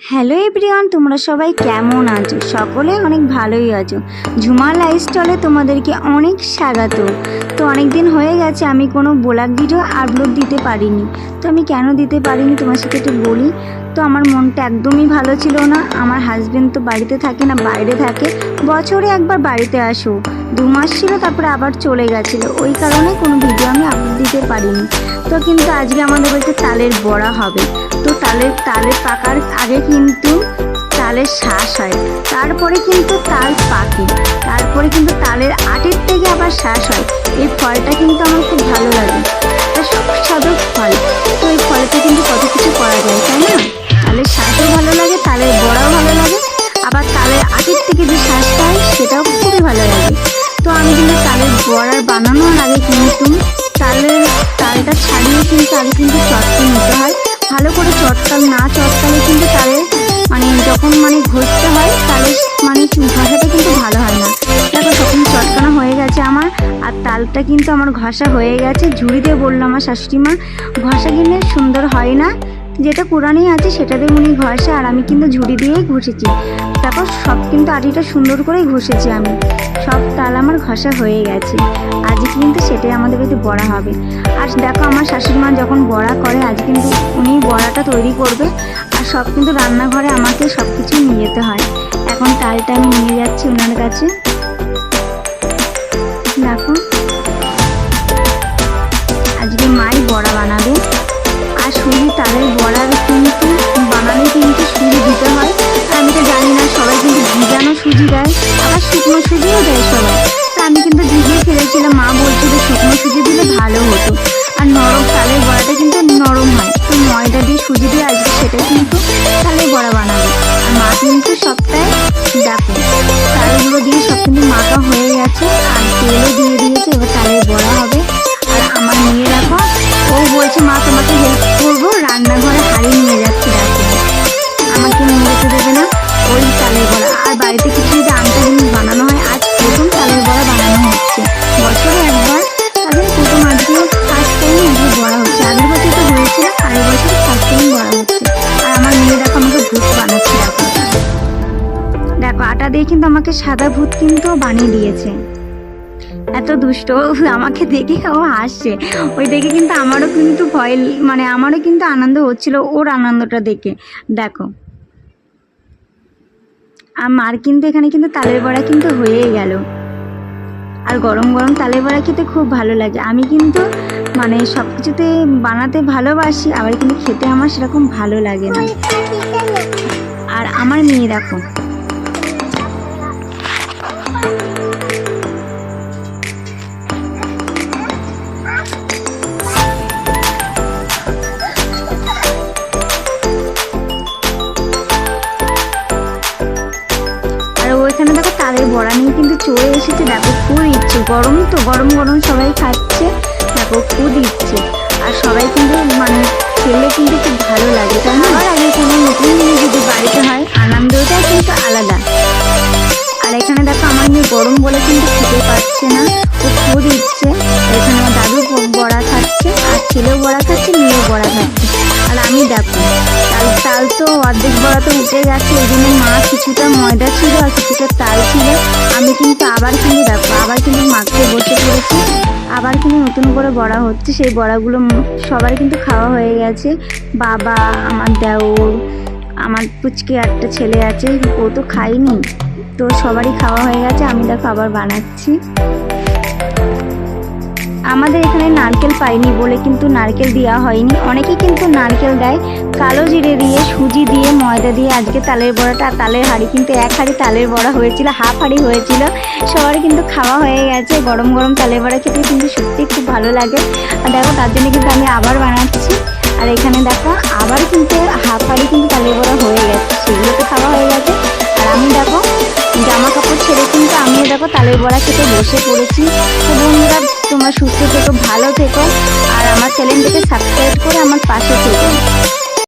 Hello everyone, তোমরা সবাই কেমন আছো? সকলে অনেক ভালোই আছো। ঝুমা স্টলে তোমাদেরকে অনেক স্বাগত। তো অনেক দিন হয়ে গেছে, আমি কোনো ব্লগ ভিডিও আপলোড দিতে পারিনি। তো আমি কেন দিতে পারিনি, তোমার সাথে একটু বলি। তো আমার মনটা একদমই ভালো ছিল না। আমার হাজবেন্ড তো বাড়িতে থাকে না, বাইরে থাকে। বছরে একবার বাড়িতে আসো। দু মাস ছিল, তারপরে আবার চলে গেছিল। ওই কারণে কোনো ভিডিও আমি আপলোড দিতে পারিনি। তো কিন্তু আজকে আমাদের বাড়িতে তালের বড়া হবে। তো তালের তালের পাকার আগে কিন্তু তালের শ্বাস হয়। তারপরে কিন্তু তাল পাকে। তারপরে কিন্তু তালের আটের থেকে আবার শ্বাস হয়। এই ফলটা কিন্তু আমার খুব ভালো লাগে। সুস্বাদু ফল। তো এই ফলটা কিন্তু কত কিছু করা যায়, তাই না? বড়ার বানানোর আগে কিন্তু তালের তালটা ছাড়িয়ে কিন্তু আগে কিন্তু চটকে নিতে হয়। ভালো করে চটকাল, না চটকালে কিন্তু তালের মানে যখন মানে ঘষতে হয় তাহলে মানে ঘষাটা কিন্তু ভালো হয় না। দেখো, তখন চটকানো হয়ে গেছে আমার, আর তালটা কিন্তু আমার ঘষা হয়ে গেছে। ঝুড়ি দিয়ে বলল আমার শাশুড়ি মা ঘষা কিনে সুন্দর হয় না। যেটা পুরানি আছে সেটাতে উনি ঘষে আর আমি কিন্তু ঝুড়ি দিয়েই ঘষেছি। তারপর সব কিন্তু আটিটা সুন্দর করেই ঘষেছি আমি। সব তাল আমার ঘষা হয়ে গেছে। আজকে কিন্তু সেটাই আমাদের বাড়িতে বড়া হবে। আর দেখো আমার শাশুড়ি মা যখন বড়া করে, আজ কিন্তু উনি বড়াটা তৈরি করবে। আর সব কিন্তু রান্নাঘরে আমাকে সব কিছু নিয়ে যেতে হয়। এখন তালটা আমি নিয়ে যাচ্ছি ওনার কাছে। দেখো। সুজি দিয়ে আসবে সেটা কিন্তু তাহলে বড়া বানাবে। আর মা কিন্তু সপ্তাহে দেখো। তালগুলো আটা দিয়ে কিন্তু আমাকে সাদা ভূত কিন্তু বানিয়ে দিয়েছে। এত দুষ্ট, আমাকে দেখে ও হাসছে। ওই দেখে কিন্তু আমারও কিন্তু ভয় মানে আমারও কিন্তু আনন্দ হচ্ছিল ওর আনন্দটা দেখে। দেখো। আর মার কিন্তু এখানে কিন্তু তালের বড়া কিন্তু হয়েই গেল। আর গরম গরম তালের বড়া খেতে খুব ভালো লাগে। আমি কিন্তু মানে সব কিছুতে বানাতে ভালোবাসি, আবার কিন্তু খেতে আমার সেরকম ভালো লাগে না। আর আমার মেয়ে দেখো। বড়া নিয়ে কিন্তু চলে এসেছে। দেখো খুব ইচ্ছে গরম তো, গরম গরম সবাই খাচ্ছে। দেখো খুব ইচ্ছে আর সবাই কিন্তু মানে খেলে কিন্তু খুব ভালো লাগে, তাই না? আর আগে কোনো নতুন জিনিস যদি বাড়িতে হয়, আনন্দটা কিন্তু আলাদা। আর এখানে দেখো, আমার মেয়ে গরম বলে কিন্তু খেতে পারছে না। ও খুব ইচ্ছে এখানে আমার দাদু বড়া খাচ্ছে। আর ছেলেও বড়া খাচ্ছে, মেয়েও বড়া অর্ধেক তো উঠে গেছে, এই জন্য মা কিছুটা ময়দা ছিল আর কিছুটা তাল ছিল। আমি কিন্তু আবার কিন্তু দেখো, আবার কিন্তু মাখতে বসে পড়েছি। আবার কিন্তু নতুন করে বড়া হচ্ছে, সেই বড়াগুলো সবার কিন্তু খাওয়া হয়ে গেছে। বাবা, আমার দেওর, আমার পুচকে একটা ছেলে আছে, ও তো খাইনি তো সবারই খাওয়া হয়ে গেছে, আমি দেখো আবার বানাচ্ছি। আমাদের এখানে নারকেল পাইনি বলে কিন্তু নারকেল দেওয়া হয়নি। অনেকে কিন্তু নারকেল দেয়, কালো জিরে দিয়ে, সুজি দিয়ে, ময়দা দিয়ে। আজকে তালের বড়াটা, তালের হাঁড়ি কিন্তু এক হাঁড়ি তালের বড়া হয়েছিল, হাফ হাঁড়ি হয়েছিল। সবার কিন্তু খাওয়া হয়ে গেছে, গরম গরম তালের বড়া খেতে কিন্তু সত্যি খুব ভালো লাগে। আর দেখো, তার জন্য কিন্তু আমি আবার বানাচ্ছি। আর এখানে দেখো, আবার কিন্তু হাফ হাঁড়ি কিন্তু তালের বড়া হয়ে গেছে। সেগুলো তো খাওয়া হয়ে গেছে। আর আমি দেখো জামা কাপড় ছেড়ে কিন্তু আমিও দেখো তালের বড়া খেতে বসে পড়েছি। তো বন্ধুরা, তোমরা সুস্থ থেকো, ভালো থেকো, আর আমার চ্যানেলটিকে সাবস্ক্রাইব করে আমার পাশে থেকো।